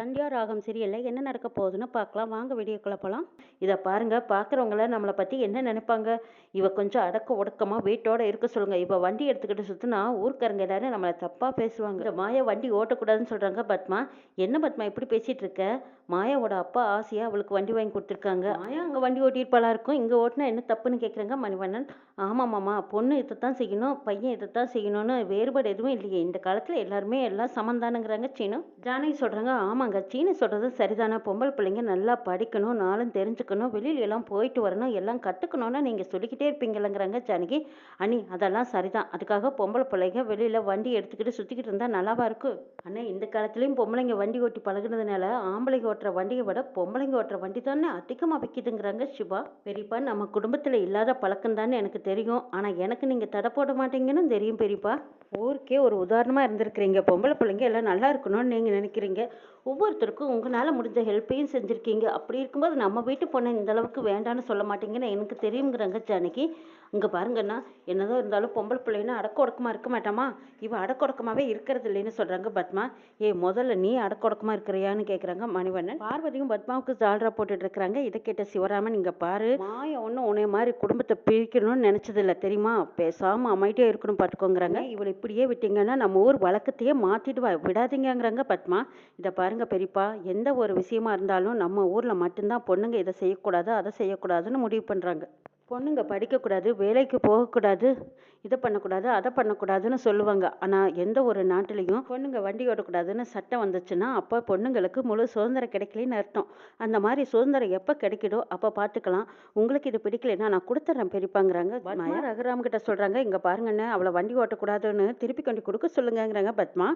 சந்தியா ராகம் சீரியலில் என்ன நடக்க போகுதுன்னு பார்க்கலாம். வாங்க வீடியோக்குள்ள போகலாம் இதை பாருங்க. பார்க்குறவங்கள நம்மளை பற்றி என்ன நினைப்பாங்க? இவ கொஞ்சம் அடக்க ஒடுக்கமாக வீட்டோட இருக்க சொல்லுங்க. இவ வண்டி எடுத்துக்கிட்டு சுற்றுனா ஊர்க்காரங்க எல்லாரும் நம்மளை தப்பாக பேசுவாங்க. இந்த மாயா வண்டி ஓட்டக்கூடாதுன்னு சொல்கிறாங்க பத்மா. என்ன பத்மா இப்படி பேசிகிட்டு இருக்க? மாயாவோட அப்பா ஆசையாக அவளுக்கு வண்டி வாங்கி கொடுத்துருக்காங்க. மாயா அங்கே வண்டி ஓட்டியிருப்பாளா இருக்கும்? இங்கே ஓட்டினா என்ன தப்புன்னு கேட்குறாங்க மணிவண்ணன். ஆமாம் மாமா. பொண்ணு இதை தான் செய்யணும் பையன் இதை தான் செய்யணும்னு வேறுபாடு எதுவும் இல்லையே. இந்த காலத்தில் எல்லாருமே எல்லாம் சமந்தானுங்கிறாங்க சீனும் ஜானகி சொல்கிறாங்க ஆமாங்க சீனு சொல்கிறது சரிதானே? பொம்பளை பிள்ளைங்க நல்லா படிக்கணும் நாளும் தெரிஞ்சுக்கணும் வெளியில எல்லாம் போயிட்டு வரணும் எல்லாம் கற்றுக்கணும்னு நீங்கள் சொல்லிக்கிட்டே இருப்பீங்களங்கிறாங்க ஜானகி. அண்ணி அதெல்லாம் சரிதான். அதுக்காக பொம்பளை பிள்ளைங்க வெளியில் வண்டி எடுத்துக்கிட்டு சுற்றிக்கிட்டு இருந்தால் நல்லாவா இருக்கும்? அண்ணா இந்த காலத்துலேயும் பொம்பளைங்க வண்டி ஓட்டி பழகுனதுனால ஆம்பளைங்க ஓட்டுற வண்டியை விட பொம்பளைங்க ஓட்டுற வண்டி தானே அதிகமாக விற்கிதுங்கிறாங்க சிவா. பெரியப்பா நம்ம குடும்பத்தில் இல்லாத பழக்கம் தானே எனக்கு தெரியும். ஆனால் எனக்கு நீங்கள் தடை போட மாட்டீங்கன்னு தெரியும் பெரியப்பா. ஊருக்கே ஒரு உதாரணமாக இருந்திருக்கிறீங்க. பொம்பளை பிள்ளைங்க எல்லாம் நல்லா இருக்கணும்னு நீங்கள் நினைக்கிறீங்க. ஒவ்வொருத்தருக்கும் உங்களால் முடிஞ்ச ஹெல்ப்பையும் செஞ்சுருக்கீங்க. அப்படி இருக்கும்போது நம்ம வீட்டு பொண்ணை இந்த அளவுக்கு வேண்டான்னு சொல்ல மாட்டீங்கன்னு எனக்கு தெரியுங்கிறாங்க ஜானகி. இங்கே பாருங்கண்ணா என்னதான் இருந்தாலும் பொம்பளை பிள்ளைன்னா அடக்க ஒடுக்கமாக இருக்க மாட்டாமா இவன் அடக்க ஒடுக்கமாகவே இருக்கிறது இல்லைன்னு சொல்கிறாங்க பத்மா. ஏ முதல்ல நீ அடக்க ஒடுக்கமாக இருக்கிறியான்னு கேட்குறாங்க மணிவண்ணன். பார்வதியும் பத்மாவுக்கு ஜால்ரா போட்டுட்டு இருக்கிறாங்க. இதை கேட்ட சிவராமன் இங்கே பாரு மாய ஒன்றும் உன்னை மாதிரி குடும்பத்தை பிரிக்கணும்னு நினச்சதில்ல தெரியுமா? பேசாமல் அமைதியாக இருக்கணும் பார்த்துக்கோங்கிறாங்க இவளை இப்படியே விட்டீங்கன்னா நம்ம ஊர் வழக்கத்தையே மாற்றிட்டு விடாதீங்கங்கிறாங்க பத்மா. இதை பாருங்க பெரியப்பா எந்த ஒரு விஷயமா இருந்தாலும் நம்ம ஊரில் மட்டும்தான் பொண்ணுங்க இதை செய்யக்கூடாது அதை செய்யக்கூடாதுன்னு முடிவு பண்ணுறாங்க பொண்ணுங்க படிக்கக்கூடாது வேலைக்கு போகக்கூடாது இதை பண்ணக்கூடாது அதை பண்ணக்கூடாதுன்னு சொல்லுவாங்க. ஆனால் எந்த ஒரு நாட்டிலையும் பொண்ணுங்க வண்டி ஓடக்கூடாதுன்னு சட்டம் வந்துச்சுன்னா அப்போ பொண்ணுங்களுக்கு முழு சுதந்திரம் கிடைக்கலன்னு அர்த்தம். அந்த மாதிரி சுதந்திரம் எப்போ கிடைக்குதோ அப்போ பார்த்துக்கலாம். உங்களுக்கு இது பிடிக்கலைன்னா நான் கொடுத்துட்றேன் பெரியப்பாங்கிறாங்க. பத்மா ரகுராம் கிட்ட சொல்கிறாங்க இங்கே பாருங்கண்ணே அவளை வண்டி ஓட்டக்கூடாதுன்னு திருப்பி கொண்டு கொடுக்க சொல்லுங்கங்கிறாங்க பத்மா.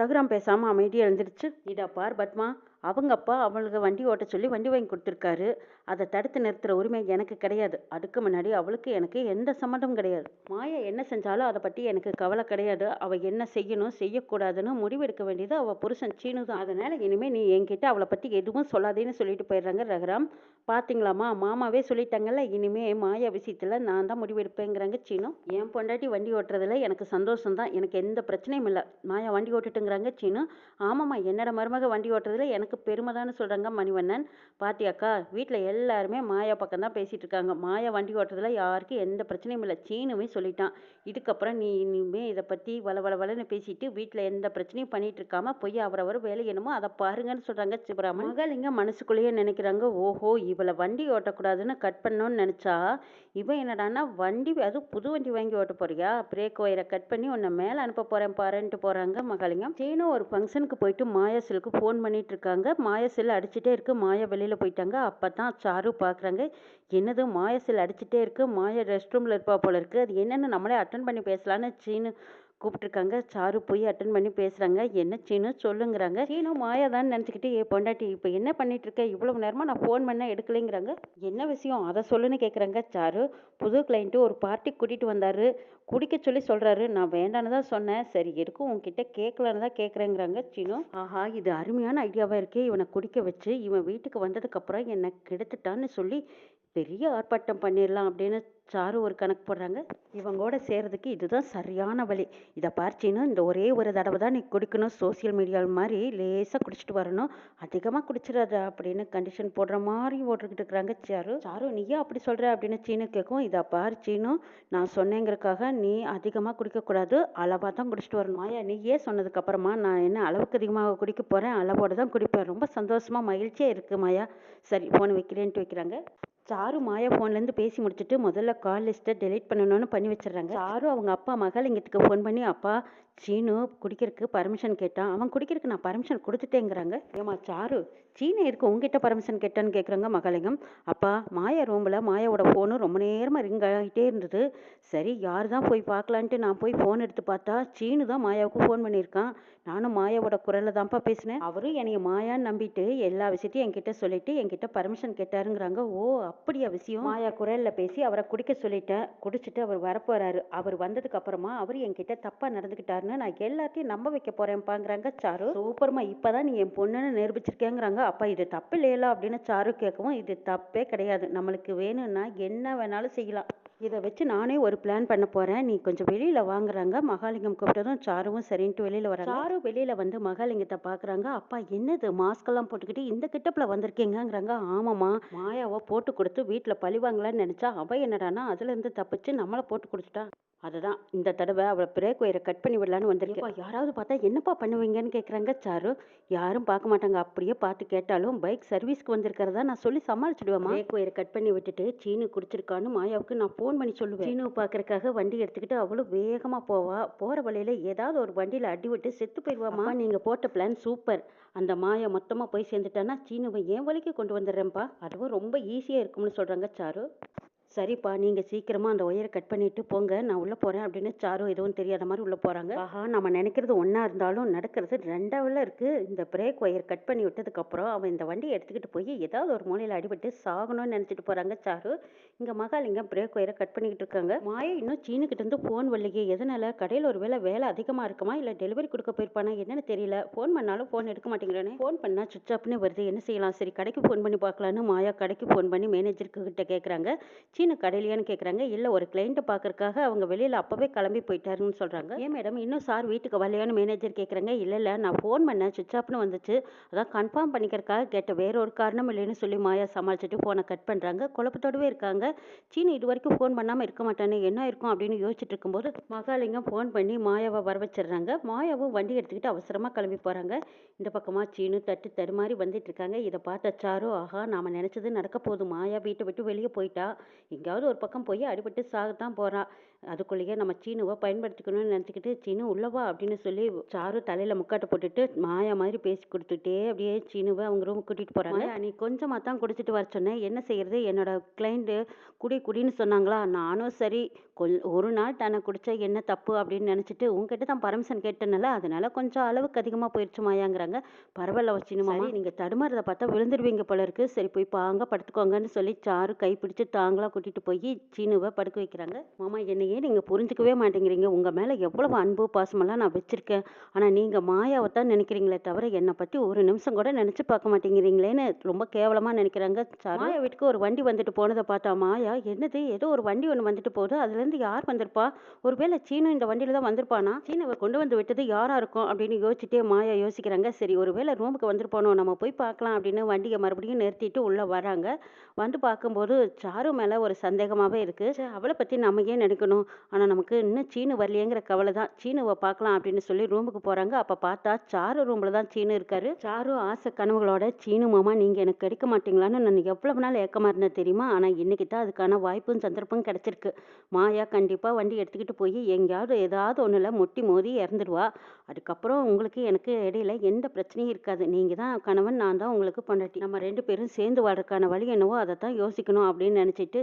ரகுராம் பேசாமல் அமைதியாக எழுந்திருச்சு. இதா பார் பத்மா அவங்க அப்பா அவளுக்கு வண்டி ஓட்ட சொல்லி வண்டி வாங்கி கொடுத்துருக்காரு. அதை தடுத்து நிறுத்துகிற உரிமை எனக்கு கிடையாது. அதுக்கு முன்னாடி அவளுக்கு எனக்கு எந்த சம்மந்தமும் கிடையாது. மாயா என்ன செஞ்சாலும் அதை பற்றி எனக்கு கவலை கிடையாது. அவள் என்ன செய்யணும் செய்யக்கூடாதுன்னு முடிவெடுக்க வேண்டியது அவள் புருஷன் சீனு தான். அதனால் இனிமேல் நீ என்கிட்ட அவளை பற்றி எதுவும் சொல்லாதேன்னு சொல்லிட்டு போயிடுறாங்க ரகுராம். பார்த்தீங்களாம்மா மாமாவே சொல்லிட்டாங்கல்ல இனிமே மாயா விஷயத்தில் நான் தான் முடிவெடுப்பேங்கிறாங்க சீனு. என் பொண்டாட்டி வண்டி ஓட்டுறதுல எனக்கு சந்தோஷம் தான். எனக்கு எந்த பிரச்சனையும் இல்லை. மாயா வண்டி ஓட்டுட்டுங்கிறாங்க சீனு. ஆமாம்மா என்னோட மருமக வண்டி ஓட்டுறதுல எனக்கு பெருமை தான்னு சொல்கிறாங்க மணிவண்ணன். பாத்தியாக்கா வீட்டில் எல்லாருமே மாயா பக்கம் தான் பேசிகிட்டு இருக்காங்க. மாயா வண்டி ஓட்டுறதுல யாருக்கும் எந்த பிரச்சனையும் இல்லை. சீனுமே சொல்லிட்டான். இதுக்கப்புறம் நீ இனிமே இதை பற்றி வள வள வளன்னு பேசிட்டு வீட்டில் எந்த பிரச்சனையும் பண்ணிட்டு இருக்காம போய் அவரவர் வேலை என்னமோ அதை பாருங்கன்னு சொல்கிறாங்க சிவராமன். மகளிங்க மனசுக்குள்ளேயே நினைக்கிறாங்க. ஓஹோ இவளை வண்டி ஓட்டக்கூடாதுன்னு கட் பண்ணோன்னு நினச்சா இவன் என்னடான்னா வண்டி அது புது வண்டி வாங்கி ஓட்ட போறியா? பிரேக் ஒயரை கட் பண்ணி உன்னை மேலே அனுப்ப போகிறேன் பாருன்ட்டு போகிறாங்க மகளிங்கம் சீனும் ஒரு ஃபங்க்ஷனுக்கு போயிட்டு மாயா சிலுக்கு ஃபோன் பண்ணிட்டு இருக்காங்க. மாயா செல் அடிச்சுட்டே இருக்கு. மாயா வெளியில் போயிட்டாங்க. அப்போ தான் சாரு பார்க்குறாங்க என்னது மாயா செல் அடிச்சுட்டே இருக்குது மாயா ரெஸ்ட் ரூமில் இருப்பா போல இருக்குது அது என்னென்னு நம்மளே அட்டன் பண்ணி பேசலான்னு சீனு கூப்பிட்ருக்காங்க சாரு போய் அட்டன் பண்ணி பேசுகிறாங்க என்ன சீனு? சொல்லுங்கிறாங்க. சீனு மாயா தான் நினச்சிக்கிட்டு ஏ பொண்டாட்டி இப்போ என்ன பண்ணிட்டு இருக்க இவ்வளவு நேரமாக நான் ஃபோன் பண்ண எடுக்கலைங்கிறாங்க. என்ன விஷயம்? அதை சொல்லுன்னு கேட்குறாங்க சாரு. புது கிளைண்ட்டு ஒரு பார்ட்டி கூட்டிகிட்டு வந்தார். குடிக்க சொல்லி சொல்கிறாரு நான் வேண்டான்னு தான் சொன்னேன். சரி இருக்கும் உங்ககிட்ட கேட்கலான்னு தான் கேட்குறேங்கிறாங்க சீனு. ஆஹா இது அருமையான ஐடியாவாக இருக்கே. இவனை குடிக்க வச்சு இவன் வீட்டுக்கு வந்ததுக்கப்புறம் என்னை கெடுத்துட்டான்னு சொல்லி பெரிய ஆர்ப்பாட்டம் பண்ணிடலாம் அப்படின்னு சாரு ஒரு கணக்கு போடுறாங்க. இவங்களோட சேர்றதுக்கு இதுதான் சரியான வழி. இதை பார்த்தின்னு இந்த ஒரே ஒரு தடவை தான் நீ குடிக்கணும் சோசியல் மீடியாவில் மாதிரி லேசாக குடிச்சிட்டு வரணும். அதிகமாக குடிச்சிடாத அப்படின்னு கண்டிஷன் போடுற மாதிரி ஓட்டுக்கிட்டு இருக்கிறாங்க சாரு. சாரு நீயே அப்படி சொல்கிற அப்படின்னு சீனு கேட்கும். இதை பார் சீனு நான் சொன்னேங்கிறதுக்காக நீ அதிகமாக குடிக்கக்கூடாது அளவாக தான் குடிச்சிட்டு வரணும். மாயா நீயே சொன்னதுக்கப்புறமா நான் என்ன அளவுக்கு அதிகமாக குடிக்க போகிறேன் அளவோடு தான் குடிப்பேன். ரொம்ப சந்தோஷமாக மகிழ்ச்சியாக இருக்குது மாயா. சரி ஃபோன் வைக்கிறேன்ட்டு வைக்கிறாங்க. சாரு மாயா ஃபோன்லேருந்து பேசி முடிச்சுட்டு முதல்ல கால் லிஸ்ட்டை டெலீட் பண்ணணும்னு பண்ணி வச்சிடுறாங்க. சாரு அவங்க அப்பா மகள் இங்கத்துக்கு ஃபோன் பண்ணி அப்பா சீனு குடிக்கிறதுக்கு பர்மிஷன் கேட்டான். அவன் குடிக்கிறதுக்கு நான் பர்மிஷன் கொடுத்துட்டேங்கிறாங்க. ஏமா சாரு சீனு இருக்கு உங்ககிட்ட பர்மிஷன் கேட்டான்னு கேட்குறாங்க மகளிங்கம் அப்பா மாயா ரூமில் மாயாவோட ஃபோனு ரொம்ப நேரமாக ரிங் ஆகிட்டே இருந்தது. சரி யார் தான் போய் பார்க்கலான்ட்டு நான் போய் ஃபோன் எடுத்து பார்த்தா சீனு தான் மாயாவுக்கு ஃபோன் பண்ணியிருக்கான். நானும் மாயாவோட குரலில் தான்ப்பா பேசினேன். அவரும் என்னைய மாயான்னு நம்பிட்டு எல்லா விஷயத்தையும் என்கிட்ட சொல்லிட்டு என்கிட்ட பர்மிஷன் கேட்டாருங்கிறாங்க. ஓ அப்படியா விஷயம்? மாயா குரலில் பேசி அவரை குடிக்க சொல்லிட்டேன். குடிச்சிட்டு அவர் வரப்போறாரு. அவர் வந்ததுக்கு அப்புறமா அவர் என்கிட்ட நடந்துக்கிட்டார். நடந்துக்கிட்டாருன்னு நான் எல்லாத்தையும் நம்ப வைக்க போறேன்ப்பாங்கிறாங்க சாரு. சூப்பர்மா இப்பதான் நீ என் பொண்ணுன்னு நிரூபிச்சிருக்கேங்கிறாங்க. அப்பா இது தப்பு இல்லையல அப்படின்னு சாரு கேட்கவும் இது தப்பே கிடையாது. நம்மளுக்கு வேணும்னா என்ன வேணாலும் செய்யலாம். இதை வச்சு நானே ஒரு பிளான் பண்ண போகிறேன் நீ கொஞ்சம் வெளியில் வாங்குறாங்க. மகாலிங்கம் கூப்பிட்டதும் சாருவும் சரின்ட்டு வெளியில் வராங்க. சாரு வெளியில் வந்து மகாலிங்கத்தை பார்க்குறாங்க அப்பா என்னது? மாஸ்கெல்லாம் போட்டுக்கிட்டு இந்த கிட்டப்பில் வந்திருக்கீங்கங்கிறாங்க. ஆமாம்மா. மாயாவை போட்டு கொடுத்து வீட்டில் பழி வாங்கலான்னு நினச்சா அவள் என்னடான்னா அதுலேருந்து தப்பிச்சு நம்மளை போட்டு கொடுத்துட்டா அதுதான். இந்த தடவை அவளை பிரேக் ஒயரை கட் பண்ணி விடலான்னு வந்திருக்கேன் யாராவது பார்த்தா என்னப்பா பண்ணுவீங்கன்னு கேட்குறாங்க சாரு. யாரும் பார்க்க மாட்டாங்க. அப்படியே பார்த்து கேட்டாலும் பைக் சர்வீஸ்க்கு வந்திருக்கிறதா நான் சொல்லி சமாளிச்சிடுவேன் பிரேக் ஒயரை கட் பண்ணி விட்டுட்டு சீனு குடிச்சிருக்கான்னு மாயாவுக்கு நான் ஃபோன் பண்ணி சொல்லுவேன். சீனு பார்க்கறக்காக வண்டி எடுத்துக்கிட்டு அவளும் வேகமாக போவா. போகிற வழியில ஏதாவது ஒரு வண்டியில் அடி விட்டு செத்து போயிடுவாமா நீங்கள் போட்ட பிளான் சூப்பர். அந்த மாயா மொத்தமாக போய் சேர்ந்துட்டான்னா சீனுவை என் வழிக்கு கொண்டு வந்துடுறேன்ப்பா. அதுவும் ரொம்ப ஈஸியாக இருக்கும்னு சொல்கிறாங்க சாரு. சரிப்பா நீங்கள் சீக்கிரமாக அந்த ஒயரை கட் பண்ணிட்டு போங்க. நான் உள்ளே போகிறேன் அப்படின்னு சாரும் எதுவும் தெரியாத மாதிரி உள்ளே போகிறாங்க ஆஹா நம்ம நினைக்கிறது ஒன்றா இருந்தாலும் நடக்கிறது ரெண்டாவில் இருக்குது இந்த பிரேக் ஒயர் கட் பண்ணி விட்டதுக்கப்புறம் அவன் இந்த வண்டியை எடுத்துக்கிட்டு போய் ஏதாவது ஒரு மூலையில் அடிபட்டு சாகணும்னு நினச்சிட்டு போகிறாங்க சாரு. இங்கே மகாலிங்கம் பிரேக் ஒயரை கட் பண்ணிக்கிட்டு இருக்காங்க. மாயா இன்னும் சீனுக்கிட்ட இருந்து ஃபோன் வரலையே. எதனால? கடையில் ஒரு வேலை வேலை அதிகமாக இருக்குமா? இல்லை டெலிவரி கொடுக்க போயிருப்பானா? என்னன்னு தெரியல. ஃபோன் பண்ணாலும் ஃபோன் எடுக்க மாட்டேங்கிறானே. ஃபோன் பண்ணால் சுவிச் ஆஃப்னு வருது. என்ன செய்யலாம்? சரி கடைக்கு ஃபோன் பண்ணி பார்க்கலான்னு மாயா கடைக்கு ஃபோன் பண்ணி மேனேஜருக்கு கிட்ட கேட்குறாங்க சீனு கடையிலையான்னு கேட்குறாங்க இல்லை ஒரு கிளைண்ட்டை பார்க்கறக்காக அவங்க வெளியில் அப்போவே கிளம்பி போயிட்டாருன்னு சொல்கிறாங்க ஏன் மேடம் இன்னும் சார் வீட்டுக்கு வரலையான்னு மேனேஜர் கேட்குறாங்க இல்லை இல்லை நான் ஃபோன் பண்ணேன். சுவிச் ஆஃப்னு வந்துச்சு. அதான் கன்ஃபார்ம் பண்ணிக்கிறக்காக கேட்ட வேற ஒரு காரணம் இல்லைன்னு சொல்லி மாயா சமாளிச்சுட்டு ஃபோனை கட் பண்ணுறாங்க குழப்பத்தோடவே இருக்காங்க. சீனு இது வரைக்கும் ஃபோன் பண்ணாமல் இருக்க மாட்டானே. என்ன இருக்கும் அப்படின்னு யோசிச்சுட்டு இருக்கும்போது மகாலிங்கம் ஃபோன் பண்ணி மாயாவை வர வச்சிடுறாங்க. மாயாவும் வண்டி எடுத்துக்கிட்டு அவசரமாக கிளம்பி போகிறாங்க இந்த பக்கமாக சீனு தட்டு தருமாறி வந்துட்டு இருக்காங்க. இதை பார்த்த சாரு ஆஹா நாம் நினச்சது நடக்க போதும் மாயா வீட்டை விட்டு வெளியே போயிட்டா. எங்கேயாவது ஒரு பக்கம் போய் அடிபட்டு சாகத்தான் போகிறா அதுக்குள்ளேயே நம்ம சீனுவை பயன்படுத்திக்கணும்னு நினச்சிக்கிட்டு சீனு உள்ளவா அப்படின்னு சொல்லி சாரு தலையில் முக்காட்டை போட்டுட்டு மாயா மாதிரி பேசி கொடுத்துட்டே அப்படியே சீனுவை அவங்க ரூமுக்கு கூட்டிகிட்டு போகிறாங்க நீ கொஞ்சமாக தான் குடிச்சிட்டு வர சொன்னேன். என்ன செய்யறது? என்னோட கிளைண்ட்டு குடி குடின்னு சொன்னாங்களா? நானும் சரி. கொல் ஒரு நாள் தானே குடிச்சா என்ன தப்பு? அப்படின்னு நினச்சிட்டு உங்ககிட்ட தான் பர்மிஷன் கேட்டனால. அதனால கொஞ்சம் அளவுக்கு அதிகமாக போயிடுச்சு மாயாங்கிறாங்க. பரவாயில்ல வச்சினுமா நீங்கள் தடுமாறதை பார்த்தா விழுந்துருவீங்க போல இருக்கு. சரி போய் பாங்க படுத்துக்கோங்கன்னு சொல்லி சாரு கை பிடிச்சு தாங்களா கூட்டிட்டு போய் சீனுவை படுக்க வைக்கிறாங்க. மாமா என்னையே நீங்கள் புரிஞ்சுக்கவே மாட்டேங்கிறீங்க. உங்கள் மேலே எவ்வளவு அன்பு பாசமெல்லாம் நான் வச்சிருக்கேன். ஆனால் நீங்கள் மாயாவை தான் நினைக்கிறீங்களே தவிர என்னை பற்றி ஒரு நிமிஷம் கூட நினச்சி பார்க்க மாட்டேங்கிறீங்களேன்னு ரொம்ப கேவலமாக நினைக்கிறாங்க. சாரு மாயா வீட்டுக்கு ஒரு வண்டி வந்துட்டு போனதை பார்த்தா மாயா என்னது? ஏதோ ஒரு வண்டி ஒன்று வந்துட்டு போகுது. அதுலேருந்து யார் வந்திருப்பா? ஒருவேளை சீனு இந்த வண்டியில் தான் வந்திருப்பானா? சீனுவை கொண்டு வந்து விட்டது யாராக இருக்கும்? அப்படின்னு யோசிச்சுட்டே மாயா யோசிக்கிறாங்க. சரி ஒருவேளை ரூமுக்கு வந்திருப்பானோ? நம்ம போய் பார்க்கலாம் அப்படின்னு வண்டியை மறுபடியும் நிறுத்திட்டு உள்ளே வராங்க. வந்து பார்க்கும்போது சாரு மேலே ஒரு சந்தேகமாகவே இருக்குது அவளை பற்றி நம்ம ஏன் நினைக்கணும்? ஆனால் நமக்கு இன்னும் சீனு வரலையேங்கிற கவலை தான் சீனுவை பார்க்கலாம் அப்படின்னு சொல்லி ரூமுக்கு போகிறாங்க அப்போ பார்த்தா சாரு ரூமில் தான் சீனு இருக்காரு. சாரு ஆசை கனவுகளோட சீனு மாமா நீங்கள் எனக்கு கிடைக்க மாட்டீங்களான்னு நான் எவ்வளவு நாள் ஏக்கமாக இருந்தேன் தெரியுமா? ஆனால் இன்றைக்கி தான் அதுக்கான வாய்ப்பும் சந்தர்ப்பம் கிடச்சிருக்கு. மாயா கண்டிப்பாக வண்டி எடுத்துக்கிட்டு போய் எங்கேயாவது ஏதாவது ஒன்றில் முட்டி மோதி இறந்துடுவா அதுக்கப்புறம் உங்களுக்கு எனக்கு இடையில எந்த பிரச்சனையும் இருக்காது. நீங்கள் தான் கணவன் நான் தான் உங்களுக்கு பொண்டாட்டி. நம்ம ரெண்டு பேரும் சேர்ந்து வாழ்றதுக்கான வழி என்னவோ அதை தான் யோசிக்கணும் அப்படின்னு நினச்சிட்டு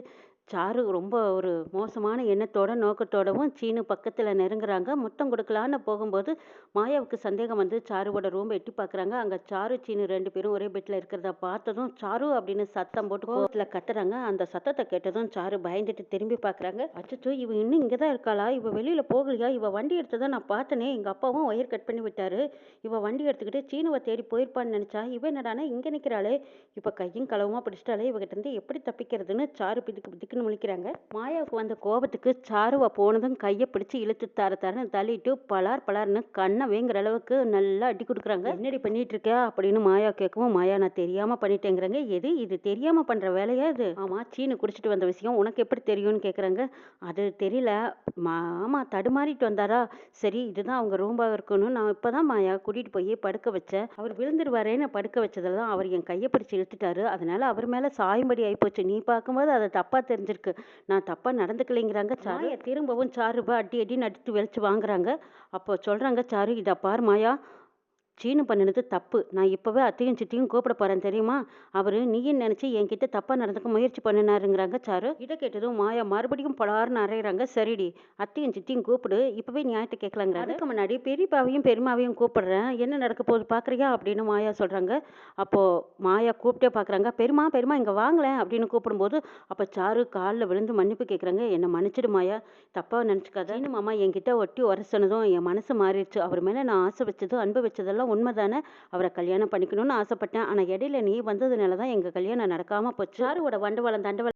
சாரு ரொம்ப ஒரு மோசமான எண்ணத்தோட நோக்கத்தோடவும் சீனு பக்கத்தில் நெருங்குறாங்க. முத்தம் கொடுக்கலான்னு போகும்போது மாயாவுக்கு சந்தேகம் வந்து சாருவோட ரூம் எட்டி பார்க்குறாங்க அங்கே சாரு சீனு ரெண்டு பேரும் ஒரே பெட்டில் இருக்கிறத பார்த்ததும் சாரு அப்படின்னு சத்தம் போட்டு கோவத்தில் கத்துறாங்க. அந்த சத்தத்தை கேட்டதும் சாரு பயந்துட்டு திரும்பி பார்க்குறாங்க அச்சச்சோ இவ இன்னும் இங்கே தான் இருக்காளா? இவ வெளியில் போகலையா? இவ வண்டி எடுத்ததை நான் பார்த்தனே எங்கள் அப்பாவும் ஒயர் கட் பண்ணி விட்டாரு. இவ வண்டி எடுத்துக்கிட்டு சீனுவை தேடி போயிருப்பான்னு நினச்சா இவ என்னடானா இங்கே நிற்கிறாளே இப்போ கையும் களவுமா பிடிச்சிட்டாலே இவகிட்ட இருந்து எப்படி தப்பிக்கிறதுன்னு சாரு பிதுக்கு பிதுக்குன்னு முழிக்கிறாங்க. மாயாவுக்கு வந்த கோபத்துக்கு சாருவா போனதும் கையை பிடிச்சு இழுத்து தர தரன்னு தள்ளிட்டு பலார் பலார்னு கண்ணை வேங்குற அளவுக்கு நல்லா அடி கொடுக்குறாங்க. என்னடி பண்ணிட்டு இருக்க? அப்படின்னு மாயா கேட்கவும் மாயா நான் தெரியாம பண்ணிட்டேங்கிறாங்க. எது இது? தெரியாம பண்ற வேலையா இது? ஆமா சீனு குடிச்சிட்டு வந்த விஷயம் உனக்கு எப்படி தெரியும்னு கேக்குறாங்க அது தெரியல. மாமா தடுமாறிட்டு வந்தாரா? சரி இதுதான் அவங்க ரூம்பாக இருக்கணும் நான் இப்பதான் மாயா கூட்டிட்டு போய் படுக்க வச்சேன். அவர் விழுந்துருவாரேன்னு படுக்க வச்சதுல தான் அவர் என் கையை பிடிச்சு இழுத்துட்டாரு. அதனால அவர் மேல சாயும்படி ஆயிப்போச்சு. நீ பார்க்கும்போது அதை தப்பா தெரிஞ்சிருக்கு நான் தப்பா நடந்துக்கலைங்கிறாங்க சாரு. திரும்பவும் சாருபா அடி அடி நடித்து வெளிச்சு வாங்குறாங்க. அப்போ சொல்றாங்க சாரு இதை பார் மாயா சீனு பண்ணினது தப்பு. நான் இப்போவே அத்தையும் சித்தியும் கூப்பிட போகிறேன் தெரியுமா? அவர் நீயும் நினச்சி என்கிட்ட தப்பாக நடந்துக்க முயற்சி பண்ணினாருங்கிறாங்க சாரு? இதை கேட்டதும் மாயா மறுபடியும் பலார்னு அரைகிறாங்க சரிடி அத்தையும் சித்தியும் கூப்பிடு இப்போவே நியாயத்தை கேட்கலாங்க அதுக்கு முன்னாடி பெரியப்பாவையும் பெரியமாவையும் கூப்பிடுறேன் என்ன நடக்க போகுது பார்க்குறியா அப்படின்னு மாயா சொல்கிறாங்க அப்போது மாயா கூப்பிட்டே பார்க்குறாங்க பெருமா பெருமா இங்கே வாங்கலேன் அப்படின்னு கூப்பிடும்போது அப்போ சாரு காலில் விழுந்து மன்னிப்பு கேட்குறாங்க என்னை மன்னிச்சிடு மாயா தப்பாக நினச்சிக்காத. மாமா என்கிட்ட ஒட்டி வர சொன்னதும் என் மனசு மாறிடுச்சு. அவர் மேலே நான் ஆசை வச்சது அன்பு வச்சதெல்லாம் உண்மைதானே? அவரை கல்யாணம் பண்ணிக்கணும்னு ஆசைப்பட்டேன். ஆனால் இடையில நீ வந்ததுனால தான் எங்கள் கல்யாணம் நடக்காமல் போச்சு. சாருவோட வண்டவாளம் தண்டவாளம்